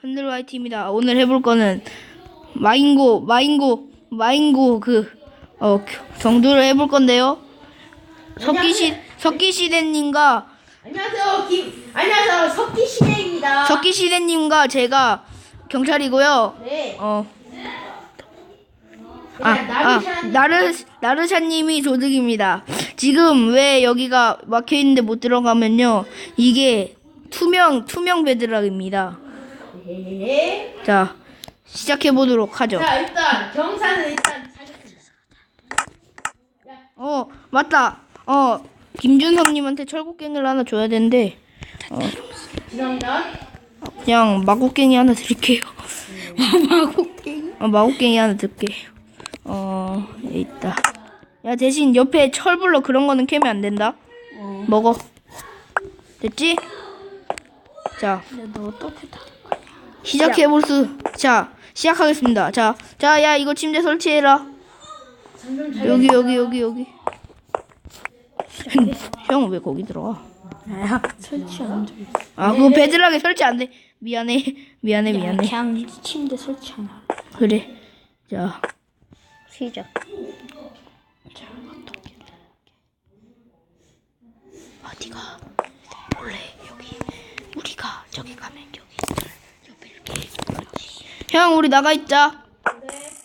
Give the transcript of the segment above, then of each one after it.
흔들 화이트입니다. 오늘 해볼 거는 마인고, 마인고, 마인고 그, 어, 경두를 해볼 건데요. 석기시, 석기시대님과, 안녕하세요, 김. 안녕하세요, 석기 시대입니다. 석기시대님과 제가 경찰이고요. 네. 어, 아, 아, 나르, 나르샤님이 조득입니다. 지금 왜 여기가 막혀 있는데 못 들어가면요. 이게 투명, 투명 베드락입니다. 네. 자, 시작해 보도록 하죠. 자, 일단 경사는 일단 사겠습니다. 어, 맞다. 어, 김준성님한테 철곡갱이를 하나 줘야 되는데, 죄송합니다. 그냥 마곡갱이 하나 드릴게요. 마곡갱이? 어, 마곡갱이 하나 드릴게요. 어, 여기 있다. 야, 대신 옆에 철불로 그런 거는 캐면 안 된다. 먹어. 됐지? 자, 너또 했다. 시작해볼 수. 자, 시작하겠습니다. 자, 자, 야, 이거 침대 설치해라. 여기, 여기, 여기, 여기. 형, 왜 거기 들어가? 야, 설치 안 돼. 아, 그거 베드락에 설치 안 돼. 미안해. 미안해, 미안해. 그냥 침대 설치 안 하. 그래. 자, 시작. 어디가? 원래 여기 우리가 저기 가면 여기. 형, 우리 나가 있자.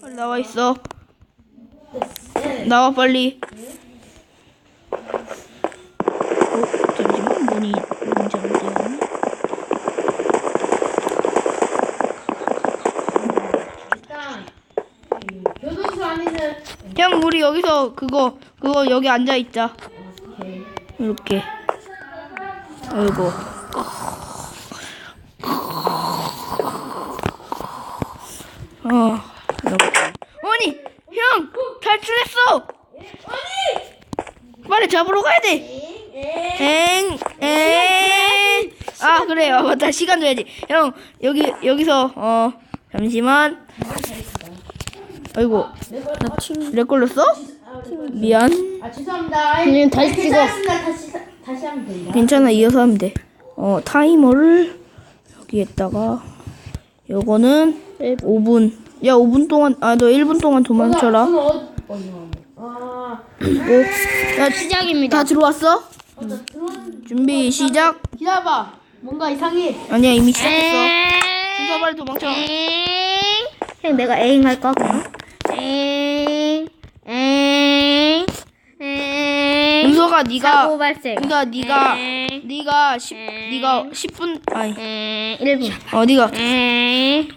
빨리 나와 있어. 나와 빨리. 어, 잠시만 문이 교도소 안에는 형, 우리 여기서 그거 그거 여기 앉아 있자. 이렇게. 아이고. 어. 이렇게. 아니, 형, 탈출했어. 빨리 잡으러 가야 돼. 엥, 엥. 아, 그래요. 맞다. 시간 줘야지. 형, 여기 여기서 어 잠시만. 아이고, 렉 걸렸어? 미안. 아 죄송합니다. 그냥 다시 찍어. 다시 사- 다시 하면 됩니다. 괜찮아 이어서 하면 돼. 어 타이머를 여기에다가 요거는 5분. 야 5분 동안 아 너 1분 동안 도망쳐라. 이거. 아, 오. 야 시작입니다. 다 들어왔어? 어. 준비 시작. 기다려봐. 뭔가 이상해. 아니야 이미 시작했어. 순서 빨리 도망쳐. 형 내가 에잉 할까 그럼? 에잉 에잉 은서가 네가 사고 발생. 그러니까 네가 에잉 네가 10 네가 10분 아니 에잉 1분 어 네가 에잉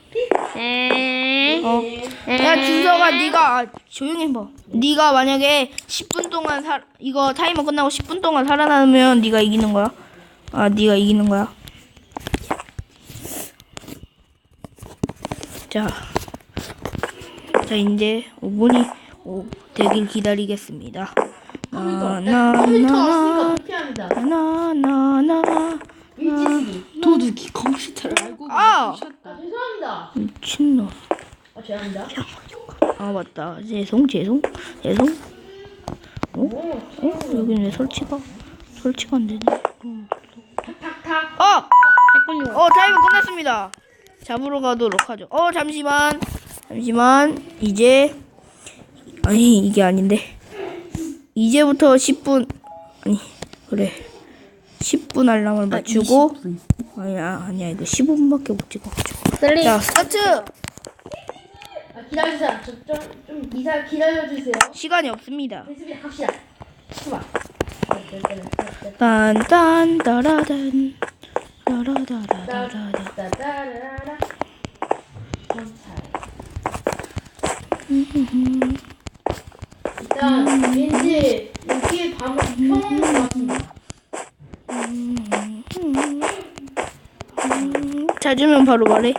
에잉 어. 야 준서가 네가 아, 조용히 해봐. 네가 만약에 10분 동안 살 이거 타이머 끝나고 10분 동안 살아남으면 네가 이기는 거야. 아 네가 이기는 거야. 자, 자 이제 5분이 오, 되길 기다리겠습니다. 컴퓨터 나나나나 왔으니까 피합니다. 나나나나 일지쓰기. 도둑이 컴퓨터를 알고 아 아 죄송합니다. 미친놈. 아 죄송합니다. 아 맞다. 죄송 죄송 죄송. 어? 오, 어? 여기는 왜 설치가 설치가 안 되지? 탁탁. 어! 잠깐요. 어 타이머 끝났습니다. 잡으러 가도록 하죠. 어 잠시만 잠시만 이제 아니 이게 아닌데 이제부터 10분 아니 그래 10분 알람을 맞추고 아 니야 아니야 이거 15분밖에 못 찍어가지고 자 스타트 아, 기다려주세요. 저좀좀 이사 기다려주세요. 시간이 없습니다. 됐습니다. 갑시다. 출발. 딴딴 따라단 따라다라다라다. 일단 왠지 여기에 밤을 켜놓은 것 같습니다. 찾으면 바로 말해.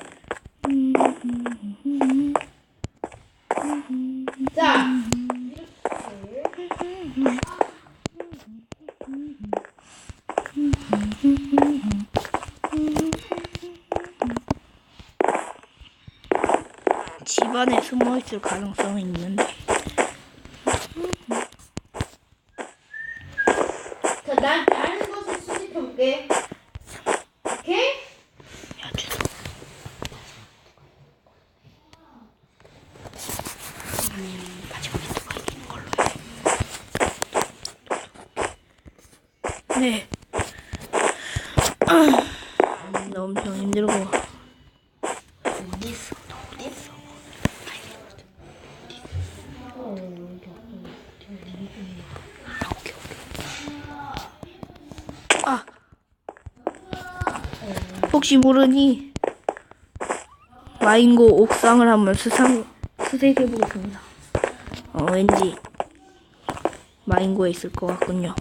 자. 집안에 숨어 있을 가능성이 있는데. 자, 난 다른 것을 수집해볼게. 오케이? 야, 준 네. 나 엄청 힘들고. 아. 혹시 모르니 마인고 옥상을 한번 수상 수색해 보겠습니다. 어 왠지 마인고에 있을 것 같군요.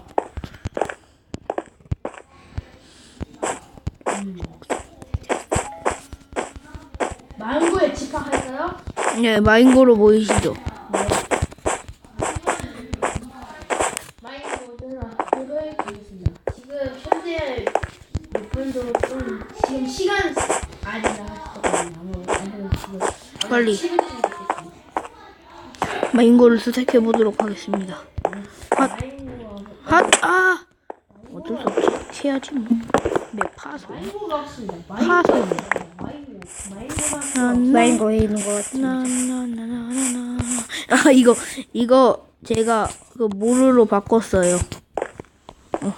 망고에 집합할까요? 네, 마인고로 보이시죠? 망고 전화 그걸 드리겠습니다. 지금 현재 몇 분도 좀 지금 시간 아니다 했었거든요. 아무 지금 빨리. 7분쯤 됐습니다. 마인고를 수색해 보도록 하겠습니다. 아. 망고가 핫! 아! 어쩔 수 없지. 해야지 뭐. 네, 없습니다. 파소. 망고 망고가 마인고에 있는 것. 나나나나나나. 아 이거 이거 제가 그 모르로 바꿨어요. 어.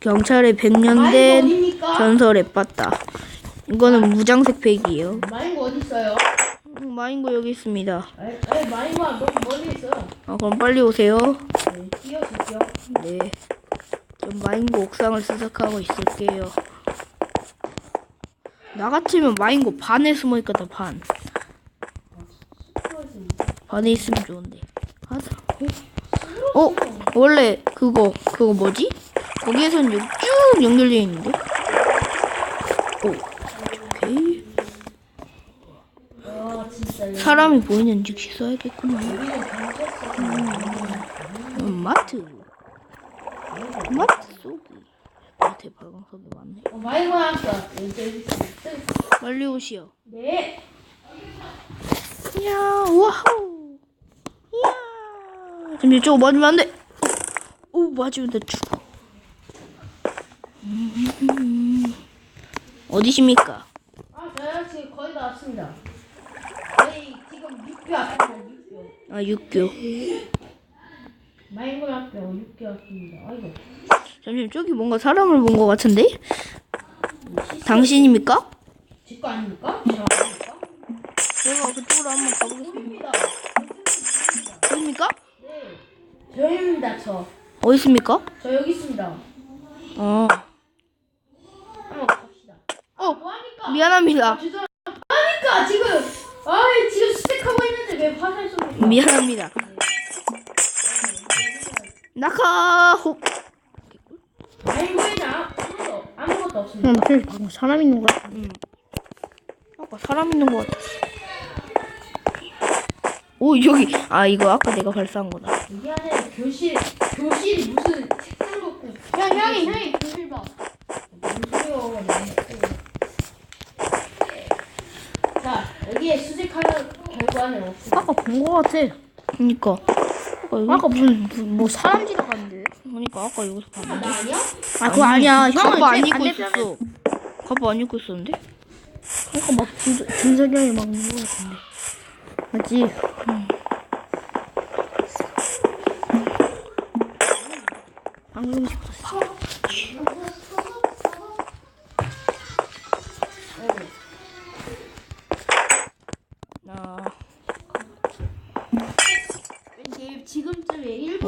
경찰의 100년 마인고 된? 전설에 빠따. 이거는 무장색 팩이에요. 어디 있어요? 음, 마인고 여기 있습니다. 에, 에 망고가 너무 멀리 있어요. 아 그럼 빨리 오세요. 네, 뛰어주세요. 네. 좀 마인고 옥상을 수색하고 있을게요. 나 같으면 마인고 반에 숨어 있거든 반. 반에 있으면 좋은데. 하자. 어? 어? 원래 그거 그거 뭐지? 거기에선 쭉 연결되어 있는데. 오. 오케이. 와 진짜 이거 사람이 보이는 즉시 써야겠구나. 음, 마트. 마트 속이. 마트에 발광석이 많네. 어. 여기 있어. 빨리 오시오. 네. 이야, 와우. 이야. 지금 이쪽 맞으면 안 돼. 오, 맞으면 돼 죽어. 음. 어디십니까? 아, 저요 지금 거의 다 왔습니다. 저희 지금 6교 왔습니다. 6교. 아, 육교. 마인골 학교 6교 왔습니다. 아이고. 잠시만, 저기 뭔가 사람을 본 것 같은데? 당신입니까? 제 거 아닙니까? 제가 그쪽으로 한번 가보겠습니다. 저입니다. 보입니까? 네. 저입니다. 저. 어디 있습니까? 저 여기 있습니다. 어. 한번 갑시다. 어, 뭐합니까? 미안합니다. 아, 죄송합니다. 뭐합니까? 지금. 아, 지 미안합니다. 낙하 호. 아무것도, 아무것도 없습니다. 응, 저기 방금 사람 있는 것 같아. 아까 사람 있는 것 같아. 오 여기 아 이거 아까 내가 발사한 거다. 여기 안에 교실, 교실이 무슨 책상도 없고. 야, 형이, 형이 교실 봐. 무슨 소리야. 자, 여기에 수색하는 결과는 없습니다. 아까 본것 같아. 그니까 아까 여기 아까 무슨, 무슨 뭐 사람 지나갔는데. 그니까 아까 여기서 봤는데. 나 아니야? 아, 그거 아니야. 형은 가빠 안제 입고 있었어. 가빠 안 입고 있었는데? 아까 막 준- 준석이 형이 막 있는 것 같은데. 맞지? 방금 싶었어.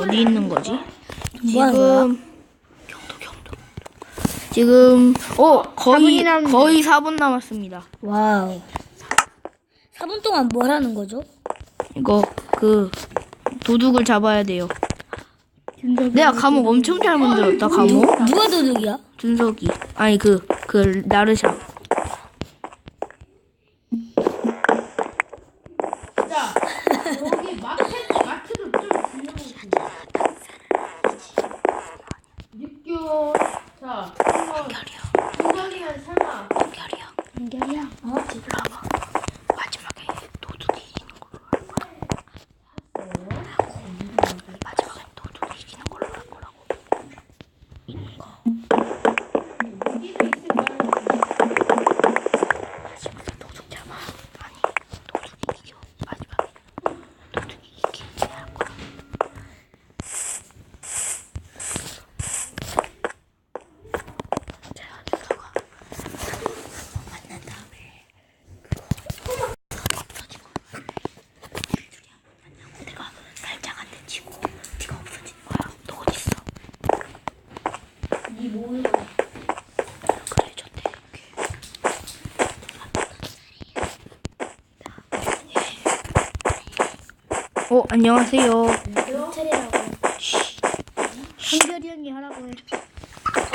어디 있는 거지? 뭐? 지금 경도 경도. 지금 어 거의 4분이 남았네. 거의 4분 남았습니다. 와우. 4분 동안 뭘 하는 거죠? 이거 그 도둑을 잡아야 돼요. 내가 감옥 엄청 잘 만들었다 감옥. 누가 도둑이야? 준석이 아니 그 그 나르샤. 자, 여기 마트, 마트도 좀 빌려보겠습니다. 6개월. 자, 한번. 중간이면 설마. 결이야. 연결이야. 어? 올라와. 마지막에 도둑이 이기는 걸로 할 거야. 마지막에 도둑이 이기는 걸로 할 거라고. 이거 여기도 있을 거야. 마지막에 도둑 잡아. 아니 도둑이 이겨. 마지막에 도둑 어, 안녕하세요. 차례라고. 한결이 형이 하라고 해.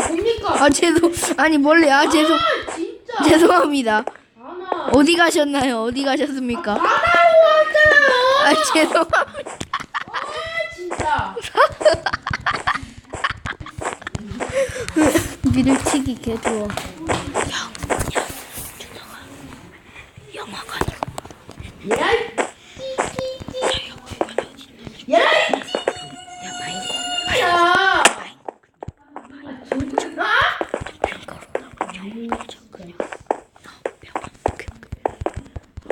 뭡니까? 아, 죄송, 아니, 몰래, 아, 죄송, 아, 진짜. 죄송합니다. 아나. 어디 가셨나요? 어디 가셨습니까? 나가고 왔잖아요. 아, 죄송합니다. 아, 진짜. 미들치기 개 좋아. 얘라 이 띠띠띠. 얘라 이 띠띠. 야.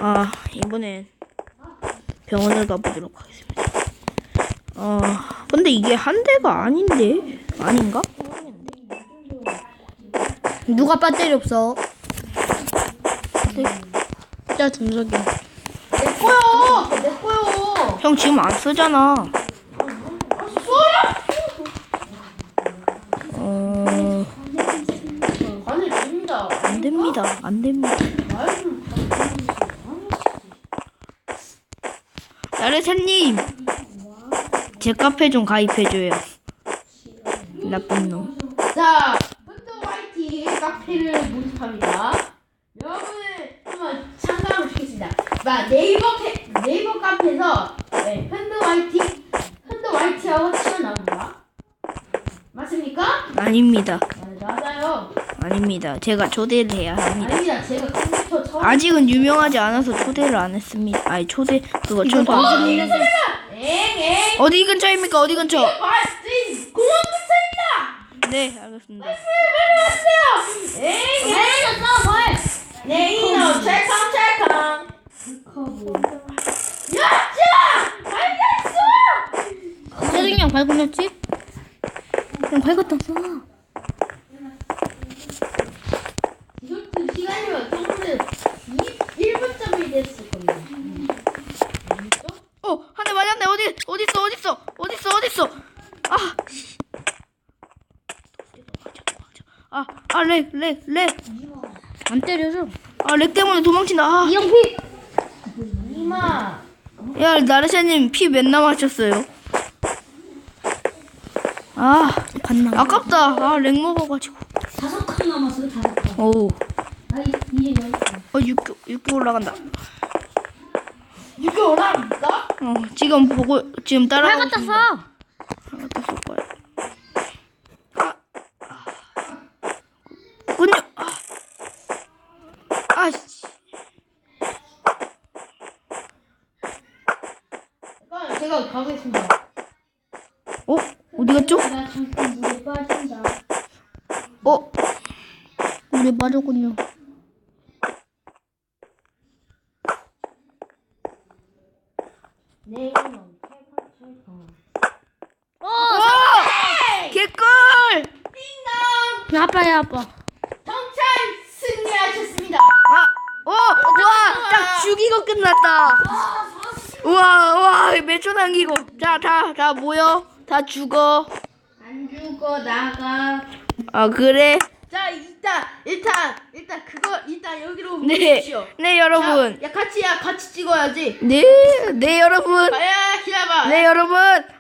아, 진짜? 아, 이번엔 병원을 가보도록 하겠습니다. 아, 근데 이게 한 대가 아닌데? 아닌가? 누가 배터리 없어? 진짜 준석이. 내 거요. 내 거요. 형 지금 안 쓰잖아. 어. 안 됩니다. 안 됩니다. 아유, 나르샤님, 제 카페 좀 가입해줘요. 나쁜 놈. 자, 펀드 화이팅 카페를 모집합니다. 여러분을 한번 참가하고 싶겠습니다. 자, 네이버 캐, 네이버 카페에서 네, 펀드 화이팅, 펀드 화이팅하고 치면 나옵니다. 맞습니까? 아닙니다. 네, 맞아요. 아닙니다. 제가 초대를 해야 합니다. 아닙니다. 제가. 아직은 유명하지 않아서 초대를 안 했습니다. 아니 초대 그거 초대. 어디 근처입니까? 어디 근처? 공원 근처입니다. 네, 알겠습니다. 네, 발굴렸지? 형 발굴 떴어. 이것도 시간이면 평소에 1분쯤이 됐을 겁니다. 어, 한 대 맞았네. 어디 어디 있어? 어디 있어? 어디 있어? 어디 있어? 아. 씨. 아, 아, 렉, 렉, 렉. 안 때려줘. 아, 렉 때문에 도망친다. 아. 이형피. 이마. 야, 나르샤님 피 몇 남았셨어요? 아, 반나. 아깝다. 아, 렉 먹어가지고. 다섯 칸 남았어요, 다섯 칸. 오, 아, 이제 몇 어, 6교, 6교 올라간다. 이거 오랍니까? 어, 지금 보고, 지금 따라가고 발굴 있습니다. 떴어. 아, 떴을 거야. 아, 아. 군요. 아, 아, 씨. 잠깐, 제가 가보겠습니다. 어, 어디 갔죠? 나 잠깐 물에 빠진다. 어, 물에 빠졌군요. 와, 개꿀. 띵동! 야, 아빠야 아빠. 정찰 승리하셨습니다. 아, 어, 와, 딱 죽이고 끝났다. 우와, 와, 몇초 남기고. 자, 다, 다 모여. 다 죽어. 안 죽어, 나가. 아, 그래? 자, 일단, 일단, 그거, 일단 여기로 네, 오십시오. 네, 여러분. 야, 야, 같이, 야, 같이 찍어야지. 네, 네, 여러분. 야, 기다려봐. 네, 여러분.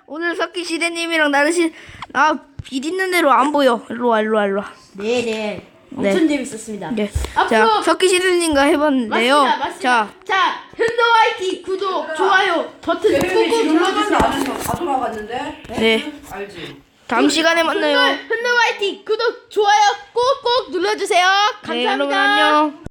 오늘 석기 시대님이랑 나르신, 아, 빛 있는 대로 안 보여. 일로 와, 일로 와, 일로 와. 네, 네. 엄청 재밌었습니다. 네. 앞으로 자, 석기 시대님과 해봤는데요. 맞습니다, 맞습니다. 자, 자, 현도와이티 구독, 좋아요 버튼 꾹꾹 눌러주세요. 다 돌아갔는데? 네. 알지? 다음 시간에 만나요. 현도와이티 구독, 좋아요 꾹꾹 눌러주세요. 네, 여러분 감사합니다. 안녕.